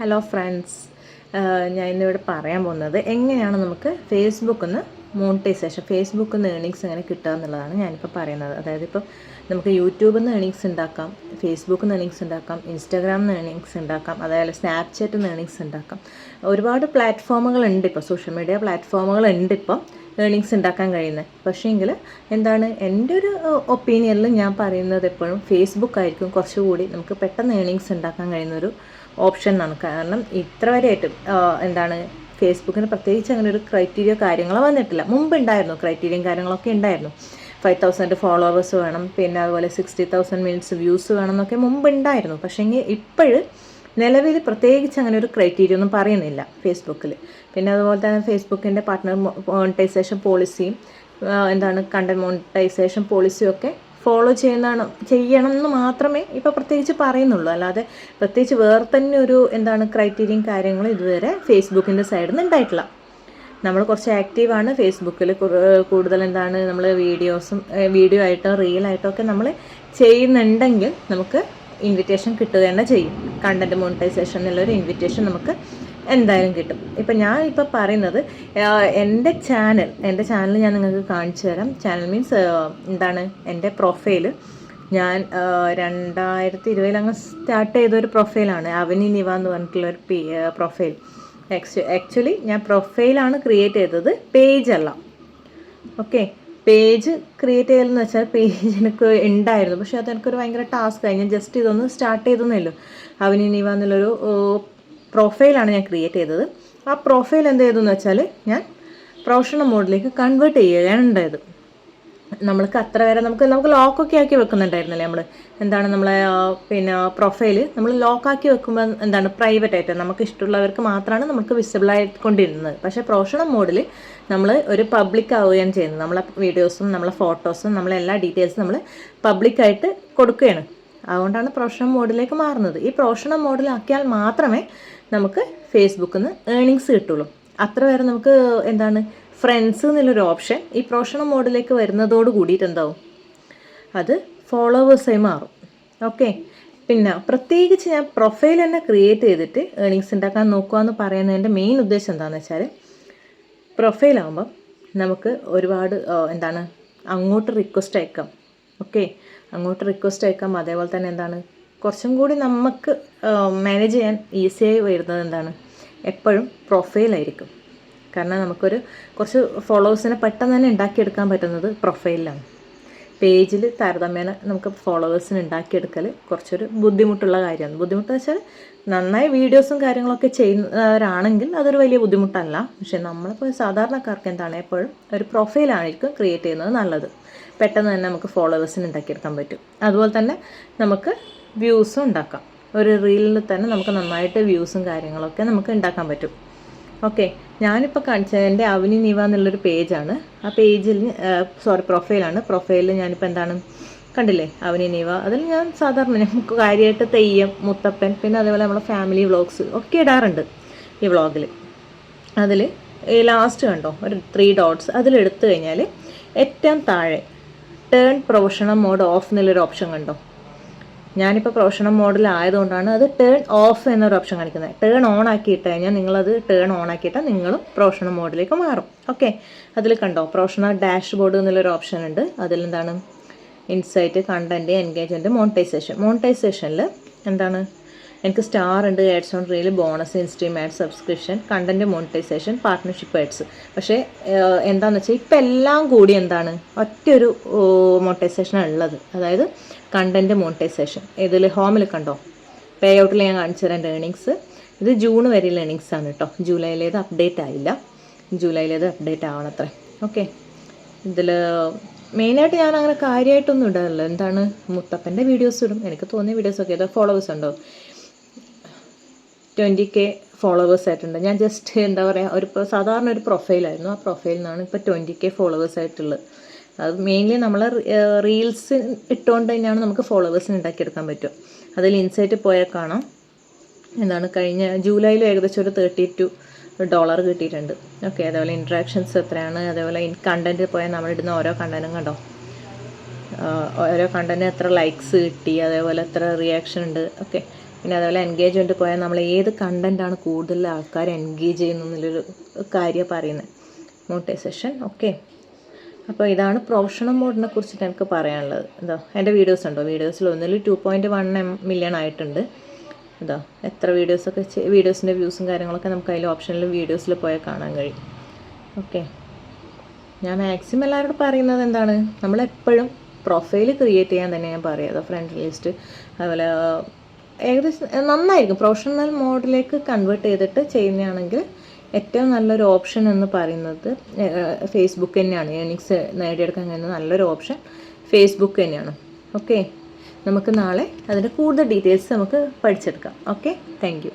Hello friends ഞാൻ ഇന്നിവിടെ പറയാൻ പോകുന്നത് എങ്ങനെയാണ് നമുക്ക് ഫേസ്ബുക്കിൽ നിന്ന് മോണിറ്റൈസേഷൻ ഫേസ്ബുക്കിൽ നിന്ന് ഏണിങ്സ് എങ്ങനെ കിട്ടുക എന്നുള്ളതാണ് ഞാനിപ്പോൾ പറയുന്നത്. അതായത് ഇപ്പോൾ നമുക്ക് യൂട്യൂബിൽ നിന്ന് ഏണിങ്സ് ഉണ്ടാക്കാം ഫേസ്ബുക്കിൽ നിന്ന് ഏണിങ്സ് ഉണ്ടാക്കാം ഇൻസ്റ്റാഗ്രാമിൽ നിന്ന് ഏണിങ്സ് ഉണ്ടാക്കാം അതായത് സ്നാപ്ചാറ്റിൽ നിന്ന് ഏണിങ്സ് ഉണ്ടാക്കാം. ഒരുപാട് പ്ലാറ്റ്ഫോമുകൾ ഉണ്ട് ഇപ്പോൾ സോഷ്യൽ മീഡിയ പ്ലാറ്റ്ഫോമുകൾ ഉണ്ട് ഇപ്പോൾ ഏണിങ്സ് ഉണ്ടാക്കാൻ കഴിയുന്നത്. പക്ഷേങ്കിൽ എന്താണ് എന്റെ ഒരു ഒപ്പീനിയനിൽ ഞാൻ പറയുന്നത് എപ്പോഴും ഫേസ്ബുക്ക് ആയിരിക്കും കുറച്ചുകൂടി നമുക്ക് പെട്ടെന്ന് ഏണിങ്സ് ഉണ്ടാക്കാൻ കഴിയുന്ന ഒരു ഓപ്ഷൻ എന്നാണ് കാരണം ഇത്ര വരെയായിട്ടും എന്താണ് ഫേസ്ബുക്കിന് പ്രത്യേകിച്ച് അങ്ങനെ ഒരു ക്രൈറ്റീരിയ കാര്യങ്ങളോ വന്നിട്ടില്ല. മുമ്പ് ഉണ്ടായിരുന്നു ക്രൈറ്റീരിയയും കാര്യങ്ങളൊക്കെ ഉണ്ടായിരുന്നു. ഫൈവ് തൗസൻഡ് ഫോളോവേഴ്സ് വേണം പിന്നെ അതുപോലെ സിക്സ്റ്റി തൗസൻഡ് മിനിറ്റ്സ് വ്യൂസ് വേണം എന്നൊക്കെ മുമ്പ് ഉണ്ടായിരുന്നു. പക്ഷേങ്കിൽ ഇപ്പോഴും നിലവിൽ പ്രത്യേകിച്ച് അങ്ങനെ ഒരു ക്രൈറ്റീരിയ ഒന്നും പറയുന്നില്ല ഫേസ്ബുക്കിൽ പിന്നെ അതുപോലെ തന്നെ ഫേസ്ബുക്കിന്റെ പാർട്ട്ണർ മോണിറ്റൈസേഷൻ പോളിസിയും എന്താണ് കണ്ടന്റ് മോണിറ്റൈസേഷൻ പോളിസിയും ഒക്കെ ഫോളോ ചെയ്യുന്നതാണ് ചെയ്യണം എന്ന് മാത്രമേ ഇപ്പോൾ പ്രത്യേകിച്ച് പറയുന്നുള്ളൂ. അല്ലാതെ പ്രത്യേകിച്ച് വേറെ തന്നെ ഒരു എന്താണ് ക്രൈറ്റീരിയയും കാര്യങ്ങളും ഇതുവരെ ഫേസ്ബുക്കിന്റെ സൈഡിൽ നിന്ന് ഉണ്ടായിട്ടില്ല നമ്മൾ കുറച്ച് ആക്റ്റീവാണ് ഫേസ്ബുക്കിൽ കൂടുതൽ എന്താണ് നമ്മൾ വീഡിയോസും വീഡിയോ ആയിട്ടോ റീലായിട്ടോ ഒക്കെ നമ്മൾ ചെയ്യുന്നുണ്ടെങ്കിൽ നമുക്ക് ഇൻവിറ്റേഷൻ കിട്ടുക തന്നെ ചെയ്യും. കണ്ടന്റ് മോണിറ്റൈസേഷൻ എന്നുള്ളൊരു ഇൻവിറ്റേഷൻ നമുക്ക് എന്തായാലും കിട്ടും. ഇപ്പം ഞാൻ ഇപ്പോൾ പറയുന്നത് എന്റെ ചാനൽ എന്റെ ചാനൽ ഞാൻ നിങ്ങൾക്ക് കാണിച്ചു തരാം. ചാനൽ മീൻസ് എന്താണ് എന്റെ പ്രൊഫൈൽ ഞാൻ രണ്ടായിരത്തി ഇരുപതിൽ അങ്ങ് സ്റ്റാർട്ട് ചെയ്തൊരു പ്രൊഫൈലാണ് അവനി നിവ എന്ന് പറഞ്ഞിട്ടുള്ളൊരു പി പ്രൊഫൈൽ ആക്ച്വലി ഞാൻ പ്രൊഫൈലാണ് ക്രിയേറ്റ് ചെയ്തത് പേജല്ല ഓക്കെ പേജ് ക്രിയേറ്റ് ചെയ്യലെന്ന് വെച്ചാൽ പേജ് എനിക്ക് ഉണ്ടായിരുന്നു. പക്ഷേ അത് എനിക്കൊരു ഭയങ്കര ടാസ്ക് ആയി. ഞാൻ ജസ്റ്റ് ഇതൊന്ന് സ്റ്റാർട്ട് ചെയ്തെന്നേ ഉള്ളൂ. അവനി നിവ എന്നുള്ളൊരു പ്രൊഫൈലാണ് ഞാൻ ക്രിയേറ്റ് ചെയ്തത്. ആ പ്രൊഫൈൽ എന്ത് ചെയ്തു എന്ന് വെച്ചാൽ ഞാൻ പ്രൊഫഷണൽ മോഡിലേക്ക് കൺവേർട്ട് ചെയ്യുകയാണ് ഉണ്ടായത്. നമ്മൾക്ക് അത്ര വരെ നമുക്ക് നമുക്ക് ലോക്കൊക്കെ ആക്കി വെക്കുന്നുണ്ടായിരുന്നല്ലേ നമ്മൾ എന്താണ് നമ്മളെ പിന്നെ പ്രൊഫൈൽ നമ്മൾ ലോക്കാക്കി വെക്കുമ്പോൾ എന്താണ് പ്രൈവറ്റ് ആയിട്ട് നമുക്ക് ഇഷ്ടമുള്ളവർക്ക് മാത്രമാണ് നമുക്ക് വിസിബിൾ ആയിക്കൊണ്ടിരുന്നത്. പക്ഷേ പ്രൊഫഷണൽ മോഡിൽ നമ്മൾ ഒരു പബ്ലിക് ആവുകയാണ് ചെയ്യുന്നത്. നമ്മളെ വീഡിയോസും നമ്മളെ ഫോട്ടോസും നമ്മളെ എല്ലാ ഡീറ്റെയിൽസും നമ്മൾ പബ്ലിക്കായിട്ട് കൊടുക്കുകയാണ്. അതുകൊണ്ടാണ് പ്രൊഫഷണൽ മോഡിലേക്ക് മാറുന്നത്. ഈ പ്രൊഫഷണൽ മോഡിലാക്കിയാൽ മാത്രമേ നമുക്ക് ഫേസ്ബുക്കിൽ നിന്ന് ഏണിങ്സ് കിട്ടുള്ളൂ. അത്ര വരെ നമുക്ക് എന്താണ് ഫ്രണ്ട്സ് എന്നുള്ളൊരു ഓപ്ഷൻ ഈ പ്രൊഫഷണൽ മോഡിലേക്ക് വരുന്നതോട് കൂടിയിട്ട് എന്താവും? അത് ഫോളോവേഴ്സായി മാറും. ഓക്കെ പിന്നെ പ്രത്യേകിച്ച് ഞാൻ പ്രൊഫൈൽ തന്നെ ക്രിയേറ്റ് ചെയ്തിട്ട് ഏണിങ്സ് ഉണ്ടാക്കാൻ നോക്കുക എന്ന് പറയുന്നതിന്റെ മെയിൻ ഉദ്ദേശം എന്താണെന്ന് വെച്ചാൽ പ്രൊഫൈലാകുമ്പം നമുക്ക് ഒരുപാട് എന്താണ് അങ്ങോട്ട് റിക്വസ്റ്റ് അയക്കാം. ഓക്കെ അങ്ങോട്ട് റിക്വസ്റ്റ് അയക്കാം. അതേപോലെ തന്നെ എന്താണ് കുറച്ചും കൂടി നമുക്ക് മാനേജ് ചെയ്യാൻ ഈസിയായി വരുന്നത് എന്താണ്? എപ്പോഴും പ്രൊഫൈലായിരിക്കും കാരണം നമുക്കൊരു കുറച്ച് ഫോളോവേഴ്സിനെ പെട്ടെന്ന് തന്നെ ഉണ്ടാക്കിയെടുക്കാൻ പറ്റുന്നത് പ്രൊഫൈലിലാണ് പേജിൽ താരതമ്യേന നമുക്ക് ഫോളോവേഴ്സിന് ഉണ്ടാക്കിയെടുക്കൽ കുറച്ചൊരു ബുദ്ധിമുട്ടുള്ള കാര്യമാണ്. ബുദ്ധിമുട്ട് വെച്ചാൽ നന്നായി വീഡിയോസും കാര്യങ്ങളൊക്കെ ചെയ്യുന്നവരാണെങ്കിൽ അതൊരു വലിയ ബുദ്ധിമുട്ടല്ല. പക്ഷേ നമ്മളിപ്പോൾ സാധാരണക്കാർക്ക് എന്താണ്? എപ്പോഴും ഒരു പ്രൊഫൈലായിരിക്കും ക്രിയേറ്റ് ചെയ്യുന്നത് നല്ലത്. പെട്ടെന്ന് തന്നെ നമുക്ക് ഫോളോവേഴ്സിന് ഉണ്ടാക്കിയെടുക്കാൻ പറ്റും. അതുപോലെ തന്നെ നമുക്ക് വ്യൂസും ഉണ്ടാക്കാം. ഒരു റീലിൽ തന്നെ നമുക്ക് നന്നായിട്ട് വ്യൂസും കാര്യങ്ങളൊക്കെ നമുക്ക് ഉണ്ടാക്കാൻ പറ്റും. ഓക്കെ ഞാനിപ്പോൾ കാണിച്ചത് എന്റെ അവനി നിവ എന്നുള്ളൊരു പേജാണ്. ആ പേജിൽ സോറി പ്രൊഫൈലാണ്. പ്രൊഫൈലിൽ ഞാനിപ്പോൾ എന്താണ്? കണ്ടില്ലേ? അവനി നിവ. അതിൽ ഞാൻ സാധാരണ നമുക്ക് കാര്യമായിട്ട് തെയ്യം മുത്തപ്പൻ പിന്നെ അതേപോലെ നമ്മളെ ഫാമിലി വ്ളോഗ്സ് ഒക്കെ ഇടാറുണ്ട് ഈ വ്ളോഗിൽ അതിൽ ലാസ്റ്റ് കണ്ടോ? ഒരു ത്രീ ഡോട്ട്സ് അതിലെടുത്തു കഴിഞ്ഞാൽ ഏറ്റവും താഴെ ടേൺ പ്രൊഫഷണൽ മോഡ് ഓഫ് എന്നുള്ളൊരു ഓപ്ഷൻ കണ്ടോ? ഞാനിപ്പോൾ പ്രൊഫഷണൽ മോഡിൽ ആയതുകൊണ്ടാണ് അത് ടേൺ ഓഫ് എന്നൊരു ഓപ്ഷൻ കാണിക്കുന്നത്. ടേൺ ഓൺ ആക്കിയിട്ട് കഴിഞ്ഞാൽ നിങ്ങളത് ടേൺ ഓൺ ആക്കിയിട്ട് നിങ്ങളും പ്രൊഫഷണൽ മോഡിലേക്ക് മാറും. ഓക്കെ അതിൽ കണ്ടോ? പ്രൊഫഷണൽ ഡാഷ് ബോർഡ് എന്നുള്ളൊരു ഓപ്ഷൻ ഉണ്ട്. അതിലെന്താണ് ഇൻസൈറ്റ് കണ്ടന്റ് എൻഗേജ്മെന്റ് മോണിറ്റൈസേഷൻ മോണിറ്റൈസേഷനിൽ എന്താണ്? എനിക്ക് സ്റ്റാർ ഉണ്ട് ads on reel bonus instream ad subscription content monetisation partnership ads പക്ഷേ എന്താണെന്ന് വെച്ചാൽ ഇപ്പം എല്ലാം കൂടി എന്താണ്? ഒറ്റയൊരു മോണിറ്റൈസേഷനാണ് ഉള്ളത്. അതായത് കണ്ടന്റ് മോണിറ്റൈസേഷൻ ഇതിൽ ഹോമിൽ കണ്ടോ? പേ ഔട്ടിൽ ഞാൻ കാണിച്ചു തരാം ഏണിങ്സ് ഇത് ജൂൺ വരെയുള്ള ഏണിങ്സ് ആണ് കേട്ടോ ജൂലൈയിലേത് അപ്ഡേറ്റ് ആയില്ല. ജൂലൈയിലേത് അപ്ഡേറ്റ് ആവണത്രേ. ഓക്കെ ഇതിൽ മെയിനായിട്ട് ഞാൻ അങ്ങനെ കാര്യമായിട്ടൊന്നും ഇടാറില്ല. എന്താണ്? മുത്തപ്പന്റെ വീഡിയോസ് ഇടും. എനിക്ക് തോന്നിയ വീഡിയോസൊക്കെ ഏതോ ഫോളോവേഴ്സ് ഉണ്ടോ? ട്വന്റി കെ ഫോളോവേഴ്സ് ആയിട്ടുണ്ട്. ഞാൻ ജസ്റ്റ് എന്താ പറയുക ഒരു സാധാരണ ഒരു പ്രൊഫൈലായിരുന്നു ആ പ്രൊഫൈലിൽ നിന്നാണ് ഇപ്പോൾ ട്വന്റി കെ ഫോളോവേഴ്സ് ആയിട്ടുള്ളത്. അത് മെയിൻലി നമ്മൾ റീൽസ് ഇട്ടുകൊണ്ട് തന്നെയാണ് നമുക്ക് ഫോളോവേഴ്സിന് ഉണ്ടാക്കിയെടുക്കാൻ പറ്റും അതിൽ ഇൻസൈറ്റ് പോയാൽ കാണാം. എന്താണ് കഴിഞ്ഞ ജൂലൈയിൽ ഏകദേശം ഒരു തേർട്ടി ടു ഡോളർ കിട്ടിയിട്ടുണ്ട്. ഓക്കെ അതേപോലെ ഇൻട്രാക്ഷൻസ് എത്രയാണ് അതേപോലെ കണ്ടന്റ് പോയാൽ നമ്മളിടുന്ന ഓരോ കണ്ടന്റും കണ്ടോ? ഓരോ കണ്ടന്റ് എത്ര ലൈക്സ് കിട്ടി അതേപോലെ എത്ര റിയാക്ഷൻ ഉണ്ട്. ഓക്കെ പിന്നെ അതുപോലെ എൻഗേജ്മെന്റ് പോയാൽ നമ്മൾ ഏത് കണ്ടന്റാണ് കൂടുതൽ ആൾക്കാർ എൻഗേജ് ചെയ്യുന്നു എന്നുള്ളൊരു കാര്യം പറയുന്നത്. സെഷൻ ഓക്കെ അപ്പോൾ ഇതാണ് പ്രൊഫഷണൽ മോഡിനെ കുറിച്ചിട്ട് എനിക്ക് പറയാനുള്ളത്. എന്തോ എന്റെ വീഡിയോസ് ഉണ്ടോ? വീഡിയോസിൽ ഒന്നിൽ ടു പോയിന്റ് വൺ മില്യൺ ആയിട്ടുണ്ട്. എന്തോ എത്ര വീഡിയോസൊക്കെ വീഡിയോസിന്റെ വ്യൂസും കാര്യങ്ങളൊക്കെ നമുക്ക് അതിൽ ഓപ്ഷനിൽ വീഡിയോസിൽ പോയാൽ കാണാൻ കഴിയും. ഓക്കെ ഞാൻ മാക്സിമം എല്ലാവരോടും പറയുന്നത് എന്താണ്? നമ്മളെപ്പോഴും പ്രൊഫൈൽ ക്രിയേറ്റ് ചെയ്യാൻ തന്നെ ഞാൻ പറയാം. അതോ ഫ്രണ്ട് ലിസ്റ്റ് അതുപോലെ ഏകദേശം നന്നായിരിക്കും. പ്രൊഫഷണൽ മോഡിലേക്ക് കൺവേർട്ട് ചെയ്തിട്ട് ചെയ്യുന്നതാണെങ്കിൽ ഏറ്റവും നല്ലൊരു ഓപ്ഷൻ എന്ന് പറയുന്നത് ഫേസ്ബുക്ക് തന്നെയാണ്. ഏണിങ്സ് നേടിയെടുക്കാൻ കഴിയുന്ന നല്ലൊരു ഓപ്ഷൻ ഫേസ്ബുക്ക് തന്നെയാണ്. ഓക്കെ നമുക്ക് നാളെ അതിന്റെ കൂടുതൽ ഡീറ്റെയിൽസ് നമുക്ക് പഠിച്ചെടുക്കാം. Okay thank